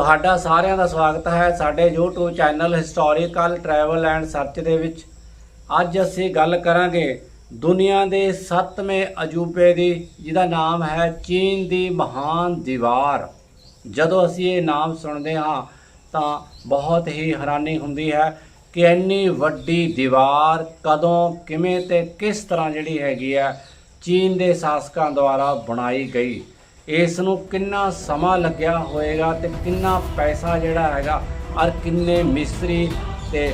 ਤੁਹਾਡਾ ਸਾਰਿਆਂ ਦਾ ਸਵਾਗਤ ਹੈ ਸਾਡੇ YouTube channel historical travel and search ਦੇ ਵਿੱਚ। ਅੱਜ ਅਸੀਂ ਗੱਲ ਕਰਾਂਗੇ ਦੁਨੀਆ ਦੇ 7ਵੇਂ ਅਜੂਬੇ ਦੀ, ਜਿਹਦਾ ਨਾਮ ਹੈ ਚੀਨ ਦੀ ਮਹਾਨ ਦੀਵਾਰ। ਜਦੋਂ ਅਸੀਂ ਇਹ ਨਾਮ ਸੁਣਦੇ ਹਾਂ, ਤਾਂ ਬਹੁਤ ਹੀ ਹੈਰਾਨੀ ਹੁੰਦੀ ਹੈ ਕਿ ਇੰਨੀ ਵੱਡੀ ਦੀਵਾਰ ਕਦੋਂ, ਕਿਵੇਂ ਤੇ ਕਿਸ ਤਰ੍ਹਾਂ ਜਿਹੜੀ ਹੈਗੀ ਹੈ, ਚੀਨ ਦੇ ਸ਼ਾਸਕਾਂ ਦੁਆਰਾ ਬਣਾਈ ਗਈ। ਇਸ ਨੂੰ ਕਿੰਨਾ ਸਮਾਂ ਲੱਗਿਆ ਹੋਏਗਾ ਤੇ ਕਿੰਨਾ ਪੈਸਾ ਜਿਹੜਾ ਹੈਗਾ ਔਰ ਕਿੰਨੇ ਮਿਸਤਰੀ ਤੇ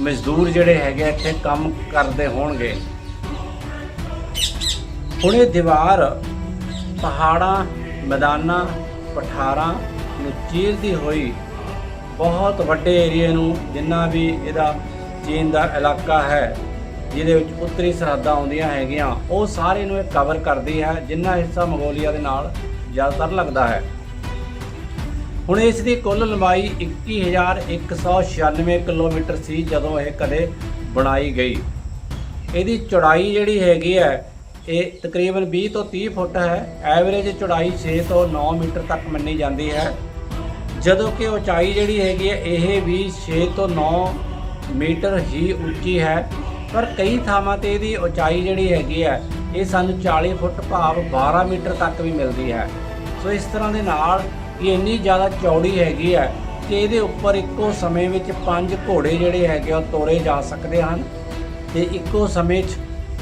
ਮਜ਼ਦੂਰ ਜਿਹੜੇ ਹੈਗੇ ਇੱਥੇ ਕੰਮ ਕਰਦੇ ਹੋਣਗੇ। ਹੁਣ ਇਹ ਦੀਵਾਰ ਪਹਾੜਾਂ, ਮੈਦਾਨਾਂ, ਪਠਾਰਾਂ ਨੂੰ ਚੀਰਦੀ ਹੋਈ ਬਹੁਤ ਵੱਡੇ ਏਰੀਏ ਨੂੰ, ਜਿੰਨਾ ਵੀ ਇਹਦਾ ਚੀਨ ਦਾ ਇਲਾਕਾ ਹੈ ਜਿਹਦੇ ਵਿੱਚ ਉੱਤਰੀ ਸਰਹੱਦਾਂ ਆਉਂਦੀਆਂ ਹੈਗੀਆਂ, ਉਹ ਸਾਰੇ ਨੂੰ ਇਹ ਕਵਰ ਕਰਦੀ ਹੈ, ਜਿੰਨਾ ਹਿੱਸਾ ਮੰਗੋਲੀਆ ਦੇ ਨਾਲ ਜ਼ਿਆਦਾਤਰ ਲੱਗਦਾ ਹੈ। ਹੁਣ ਇਸ ਦੀ ਕੁੱਲ ਲੰਬਾਈ 21196 ਕਿਲੋਮੀਟਰ ਸੀ ਜਦੋਂ ਇਹ ਕਦੇ ਬਣਾਈ ਗਈ। ਇਹਦੀ ਚੌੜਾਈ ਜਿਹੜੀ ਹੈਗੀ ਹੈ, ਇਹ ਤਕਰੀਬਨ 20 ਤੋਂ 30 ਫੁੱਟ ਹੈ। ਐਵਰੇਜ ਚੌੜਾਈ 6 ਤੋਂ 9 ਮੀਟਰ ਤੱਕ ਮੰਨੀ ਜਾਂਦੀ ਹੈ। ਜਦੋਂ ਕਿ ਉਚਾਈ ਜਿਹੜੀ ਹੈਗੀ ਹੈ, ਇਹ ਵੀ 6 ਤੋਂ 9 ਮੀਟਰ ਹੀ ਉੱਚੀ ਹੈ। ਪਰ ਕਈ ਥਾਵਾਂ ਤੇ ਇਹਦੀ ਉਚਾਈ ਜਿਹੜੀ ਹੈਗੀ ਹੈ ਇਹ ਸਾਨੂੰ 40 ਫੁੱਟ ਭਾਵ 12 ਮੀਟਰ ਤੱਕ ਵੀ ਮਿਲਦੀ ਹੈ। ਸੋ ਇਸ ਤਰ੍ਹਾਂ ਦੇ ਨਾਲ ਇਹ ਇੰਨੀ ਜ਼ਿਆਦਾ ਚੌੜੀ ਹੈਗੀ ਹੈ ਕਿ ਇਹਦੇ ਉੱਪਰ ਇੱਕੋ ਸਮੇਂ ਵਿੱਚ ਪੰਜ ਘੋੜੇ ਜਿਹੜੇ ਹੈਗੇ ਆ ਉਹ ਤੋਰੇ ਜਾ ਸਕਦੇ ਹਨ। ਤੇ ਇੱਕੋ ਸਮੇਂ 'ਚ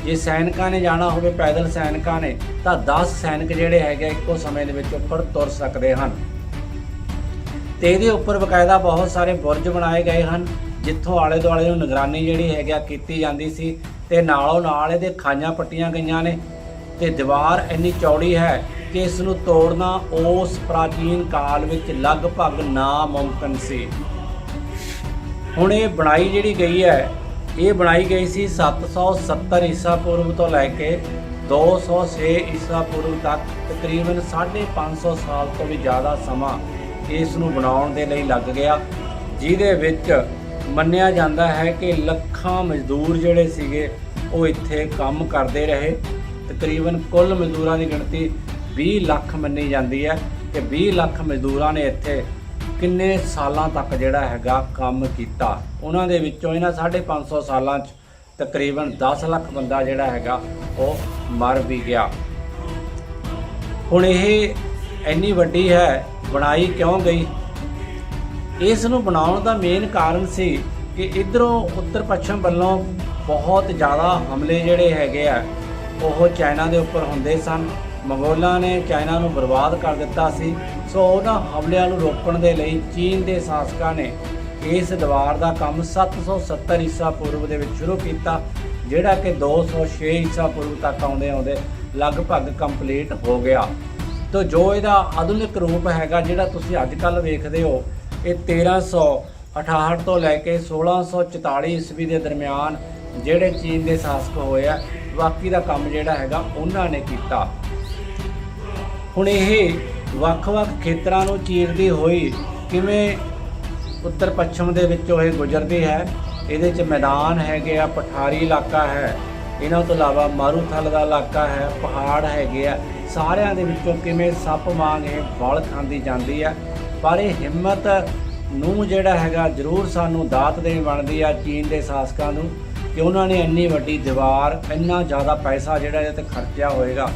ਜੇ ਸੈਨਿਕਾਂ ਨੇ ਜਾਣਾ ਹੋਵੇ ਪੈਦਲ ਸੈਨਿਕਾਂ ਨੇ ਤਾਂ 10 ਸੈਨਿਕ ਜਿਹੜੇ ਹੈਗੇ ਆ, ਇੱਕੋ ਸਮੇਂ ਦੇ ਵਿੱਚ ਉੱਪਰ ਤੁਰ ਸਕਦੇ ਹਨ। ਤੇ ਇਹਦੇ ਉੱਪਰ ਬਕਾਇਦਾ ਬਹੁਤ ਸਾਰੇ ਬੁਰਜ ਬਣਾਏ ਗਏ ਹਨ। ਜਿੱਥੋਂ ਆਲੇ ਦੁਆਲੇ ਨੂੰ ਨਿਗਰਾਨੀ ਜਿਹੜੀ ਹੈਗੀ ਆ ਕੀਤੀ ਜਾਂਦੀ ਸੀ ਤੇ ਨਾਲੋਂ ਨਾਲ ਇਹਦੇ ਖਾਈਆਂ ਪੱਟੀਆਂ ਗਈਆਂ ਨੇ ਤੇ ਦੀਵਾਰ ਇੰਨੀ ਚੌੜੀ ਹੈ ਕਿ ਇਸ ਨੂੰ ਤੋੜਨਾ ਉਸ ਪ੍ਰਾਚੀਨ ਕਾਲ ਵਿੱਚ ਲਗਭਗ ਨਾਮੁਮਕਨ ਸੀ। ਹੁਣ ਇਹ ਬਣਾਈ ਜਿਹੜੀ ਗਈ ਹੈ, ਇਹ ਬਣਾਈ ਗਈ ਸੀ 770 ਈਸਾ ਪੂਰਵ ਤੋਂ ਲੈ ਕੇ 206 ਈਸਾ ਪੂਰਵ ਤੱਕ, ਤਕਰੀਬਨ 550 ਸਾਲ ਤੋਂ ਵੀ ਜ਼ਿਆਦਾ ਸਮਾਂ ਇਸ ਨੂੰ ਬਣਾਉਣ ਦੇ ਲਈ ਲੱਗ ਗਿਆ, ਜਿਹਦੇ ਵਿੱਚ ਮੰਨਿਆ ਜਾਂਦਾ ਹੈ ਕਿ ਲੱਖਾਂ ਮਜ਼ਦੂਰ ਜਿਹੜੇ ਸੀਗੇ, ਉਹ ਇੱਥੇ ਕੰਮ ਕਰਦੇ ਰਹੇ। ਤਕਰੀਬਨ ਕੁੱਲ ਮਜ਼ਦੂਰਾਂ ਦੀ ਗਿਣਤੀ 20 ਲੱਖ ਮੰਨੀ ਜਾਂਦੀ ਹੈ ਕਿ 20 ਲੱਖ ਮਜ਼ਦੂਰਾਂ ਨੇ ਇੱਥੇ ਕਿੰਨੇ ਸਾਲਾਂ ਤੱਕ ਜਿਹੜਾ ਹੈਗਾ ਕੰਮ ਕੀਤਾ। ਉਹਨਾਂ ਦੇ ਵਿੱਚੋਂ ਇਹਨਾਂ 550 ਸਾਲਾਂ 'ਚ ਤਕਰੀਬਨ 10 ਲੱਖ ਬੰਦਾ ਜਿਹੜਾ ਹੈਗਾ, ਉਹ ਮਰ ਵੀ ਗਿਆ। ਹੁਣ ਇਹ ਇੰਨੀ ਵੱਡੀ ਹੈ, ਬਣਾਈ ਕਿਉਂ ਗਈ? ਇਸ ਨੂੰ ਬਣਾਉਣ ਦਾ ਮੇਨ ਕਾਰਨ ਸੀ ਕਿ ਇਧਰੋਂ ਉੱਤਰ ਪੱਛਮ ਵੱਲੋਂ ਬਹੁਤ ਜ਼ਿਆਦਾ ਹਮਲੇ ਜਿਹੜੇ ਹੈਗੇ ਆ, ਉਹ ਚਾਈਨਾ ਦੇ ਉੱਪਰ ਹੁੰਦੇ ਸਨ। ਮੰਗੋਲਾਂ ਨੇ ਚਾਈਨਾ ਨੂੰ ਬਰਬਾਦ ਕਰ ਦਿੱਤਾ ਸੀ। ਸੋ ਉਹਨਾਂ ਹਮਲਿਆਂ ਨੂੰ ਰੋਕਣ ਦੇ ਲਈ ਚੀਨ ਦੇ ਸ਼ਾਸਕਾਂ ਨੇ ਇਸ ਦੀਵਾਰ ਦਾ ਕੰਮ 770 ਈਸਾ ਪੂਰਵ ਦੇ ਵਿੱਚ ਸ਼ੁਰੂ ਕੀਤਾ, ਜਿਹੜਾ ਕਿ 206 ਈਸਾ ਪੂਰਵ ਤੱਕ ਆਉਂਦੇ ਆਉਂਦੇ ਲਗਭਗ ਕੰਪਲੀਟ ਹੋ ਗਿਆ। ਤੋ ਜੋ ਇਹਦਾ ਆਧੁਨਿਕ ਰੂਪ ਹੈਗਾ, ਜਿਹੜਾ ਤੁਸੀਂ ਅੱਜ ਕੱਲ ਵੇਖਦੇ ਹੋ ਇਹ 1368 ਤੋਂ ਲੈ ਕੇ 1644 ਈਸਵੀ ਦੇ ਦਰਮਿਆਨ ਜਿਹੜੇ ਚੀਨ ਦੇ ਸ਼ਾਸਕ ਹੋਏ ਆ, ਬਾਕੀ ਦਾ ਕੰਮ ਜਿਹੜਾ ਹੈਗਾ ਉਹਨਾਂ ਨੇ ਕੀਤਾ। ਹੁਣ ਇਹ ਵੱਖ-ਵੱਖ ਖੇਤਰਾਂ ਨੂੰ ਚੀਰਦੀ ਹੋਈ ਕਿਵੇਂ ਉੱਤਰ ਪੱਛਮ ਦੇ ਵਿੱਚੋਂ ਇਹ ਗੁਜ਼ਰਦੀ ਹੈ, ਇਹਦੇ 'ਚ ਮੈਦਾਨ ਹੈਗੇ ਆ, ਪਠਾਰੀ ਇਲਾਕਾ ਹੈ, ਇਹਨਾਂ ਤੋਂ ਇਲਾਵਾ ਮਾਰੂਥਲ ਦਾ ਇਲਾਕਾ ਹੈ, ਪਹਾੜ ਹੈਗੇ ਆ, ਸਾਰਿਆਂ ਦੇ ਵਿੱਚੋਂ ਕਿਵੇਂ ਸੱਪ ਵਾਂਗ ਇਹ ਵਲ ਖਾਂਦੀ ਜਾਂਦੀ ਹੈ ਪਰ ਇਹ ਹਿੰਮਤ ਨੂੰ ਜਿਹੜਾ ਹੈਗਾ ਜ਼ਰੂਰ ਸਾਨੂੰ ਦਾਤ ਦੇਣੀ ਬਣਦੀ ਆ ਚੀਨ ਦੇ ਸ਼ਾਸਕਾਂ ਨੂੰ ਕਿ ਉਹਨਾਂ ਨੇ ਇੰਨੀ ਵੱਡੀ ਦੀਵਾਰ, ਇੰਨਾ ਜ਼ਿਆਦਾ ਪੈਸਾ ਜਿਹੜਾ ਇਹਦੇ ਤੇ ਖਰਚਿਆ ਹੋਏਗਾ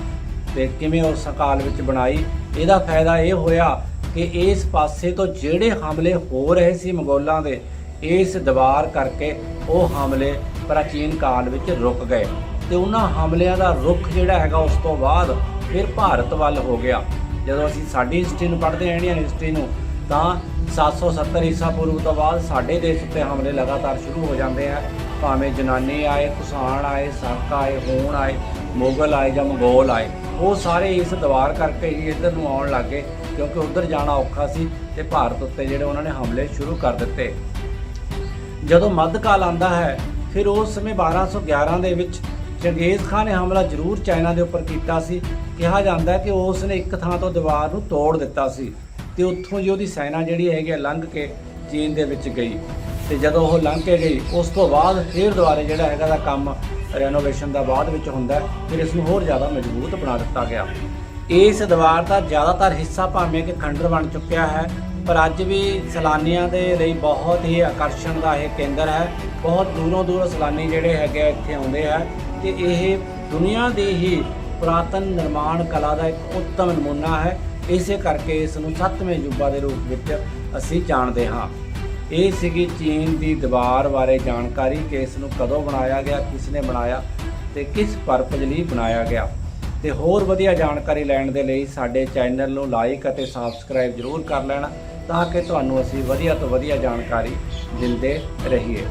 ਤੇ ਕਿਵੇਂ ਉਸ ਕਾਲ ਵਿੱਚ ਬਣਾਈ। ਇਹਦਾ ਫਾਇਦਾ ਇਹ ਹੋਇਆ ਕਿ ਇਸ ਪਾਸੇ ਤੋਂ ਜਿਹੜੇ ਹਮਲੇ ਹੋ ਰਹੇ ਸੀ ਮੰਗੋਲਾਂ ਦੇ, ਇਸ ਦੀਵਾਰ ਕਰਕੇ ਉਹ ਹਮਲੇ ਪ੍ਰਾਚੀਨ ਕਾਲ ਵਿੱਚ ਰੁਕ ਗਏ। ਤੇ ਉਹਨਾਂ ਹਮਲਿਆਂ ਦਾ ਰੁਖ ਜਿਹੜਾ ਹੈਗਾ ਉਸ ਤੋਂ ਬਾਅਦ ਫਿਰ ਭਾਰਤ ਵੱਲ ਹੋ ਗਿਆ। ਜਦੋਂ ਅਸੀਂ ਸਾਡੀ ਹਿਸਟਰੀ ਨੂੰ ਪੜ੍ਹਦੇ ਹਾਂ, ਇੰਡੀਅਨ ਹਿਸਟਰੀ ਨੂੰ, ਤਾਂ 770 ਈਸਾ ਪੂਰਵ ਤੋਂ ਬਾਅਦ ਸਾਡੇ ਦੇਸ਼ ਉੱਤੇ ਹਮਲੇ ਲਗਾਤਾਰ ਸ਼ੁਰੂ ਹੋ ਜਾਂਦੇ ਆ। ਭਾਵੇਂ ਜਨਾਨੀ ਆਏ ਕੁਸ਼ਾਣ ਆਏ ਸਾਕਾ ਆਏ, ਹੋਣ ਆਏ, ਮੁਗਲ ਆਏ ਜਾਂ ਮੰਗੋਲ ਆਏ, ਉਹ ਸਾਰੇ ਇਸ ਦੀਵਾਰ ਕਰਕੇ ਹੀ ਇੱਧਰ ਨੂੰ ਆਉਣ ਲੱਗੇ ਕਿਉਂਕਿ ਉੱਧਰ ਜਾਣਾ ਔਖਾ ਸੀ ਤੇ ਭਾਰਤ ਉੱਤੇ ਜਿਹੜੇ ਉਹਨਾਂ ਨੇ ਹਮਲੇ ਸ਼ੁਰੂ ਕਰ ਦਿੱਤੇ। ਜਦੋਂ ਮੱਧਕਾਲ ਆਂਦਾ ਹੈ, ਫਿਰ ਉਸ ਸਮੇਂ 1211 ਦੇ ਵਿੱਚ ਚੰਗੇਜ਼ ਖਾਨ ਨੇ ਹਮਲਾ ਜ਼ਰੂਰ ਚਾਈਨਾ ਦੇ ਉੱਪਰ ਕੀਤਾ ਸੀ, ਕਿਹਾ ਜਾਂਦਾ ਹੈ ਕਿ ਉਸ ਨੇ ਇੱਕ ਥਾਂ ਤੋਂ ਦੀਵਾਰ ਨੂੰ ਤੋੜ ਦਿੱਤਾ ਸੀ ਤੇ ਉੱਥੋਂ ਜੀ ਉਹਦੀ ਸੈਨਾ ਜਿਹੜੀ ਹੈਗੀ ਆ ਲੰਘ ਕੇ ਚੀਨ ਦੇ ਵਿੱਚ ਗਈ ਤੇ ਜਦੋਂ ਉਹ ਲੰਘ ਕੇ ਗਈ, ਉਸ ਤੋਂ ਬਾਅਦ ਫਿਰ ਦੁਬਾਰੇ ਜਿਹੜਾ ਹੈਗਾ ਦਾ ਕੰਮ ਰੈਨੋਵੇਸ਼ਨ ਦਾ ਬਾਅਦ ਵਿੱਚ ਹੁੰਦਾ ਫਿਰ ਇਸ ਨੂੰ ਹੋਰ ਜ਼ਿਆਦਾ ਮਜ਼ਬੂਤ ਬਣਾ ਦਿੱਤਾ ਗਿਆ। ਇਸ ਦੀਵਾਰ ਦਾ ਜ਼ਿਆਦਾਤਰ ਹਿੱਸਾ ਭਾਵੇਂ ਕਿ ਖੰਡਰ ਬਣ ਚੁੱਕਿਆ ਹੈ ਪਰ ਅੱਜ ਵੀ ਸੈਲਾਨੀਆਂ ਦੇ ਲਈ ਬਹੁਤ ਹੀ ਆਕਰਸ਼ਣ ਦਾ ਇਹ ਕੇਂਦਰ ਹੈ। ਬਹੁਤ ਦੂਰੋਂ ਦੂਰੋਂ ਸੈਲਾਨੀ ਜਿਹੜੇ ਹੈਗੇ ਆ ਇੱਥੇ ਆਉਂਦੇ ਆ ਤੇ ਇਹ ਦੁਨੀਆ ਦੀ ਹੀ ਪੁਰਾਤਨ ਨਿਰਮਾਣ ਕਲਾ ਦਾ ਇੱਕ ਉੱਤਮ ਨਮੂਨਾ ਹੈ। ਇਸੇ ਕਰਕੇ ਇਸ ਨੂੰ ਸੱਤਵੇਂ ਅਜੂਬਾ ਦੇ ਰੂਪ ਵਿੱਚ ਅਸੀਂ ਜਾਣਦੇ ਹਾਂ। ਇਹ ਸੀਗੀ ਚੀਨ ਦੀ ਦੀਵਾਰ ਬਾਰੇ ਜਾਣਕਾਰੀ ਕਿ ਇਸ ਨੂੰ ਕਦੋਂ ਬਣਾਇਆ ਗਿਆ, ਕਿਸ ਨੇ ਬਣਾਇਆ ਤੇ ਕਿਸ ਪਰਪਸ ਲਈ ਬਣਾਇਆ ਗਿਆ। ਤੇ ਹੋਰ ਵਧੀਆ ਜਾਣਕਾਰੀ ਲੈਣ ਦੇ ਲਈ ਸਾਡੇ ਚੈਨਲ ਨੂੰ ਲਾਈਕ ਅਤੇ ਸਬਸਕ੍ਰਾਈਬ ਜ਼ਰੂਰ ਕਰ ਲੈਣਾ ਤਾਂ ਕਿ ਤੁਹਾਨੂੰ ਅਸੀਂ ਵਧੀਆ ਤੋਂ ਵਧੀਆ ਜਾਣਕਾਰੀ ਦਿੰਦੇ ਰਹੀਏ।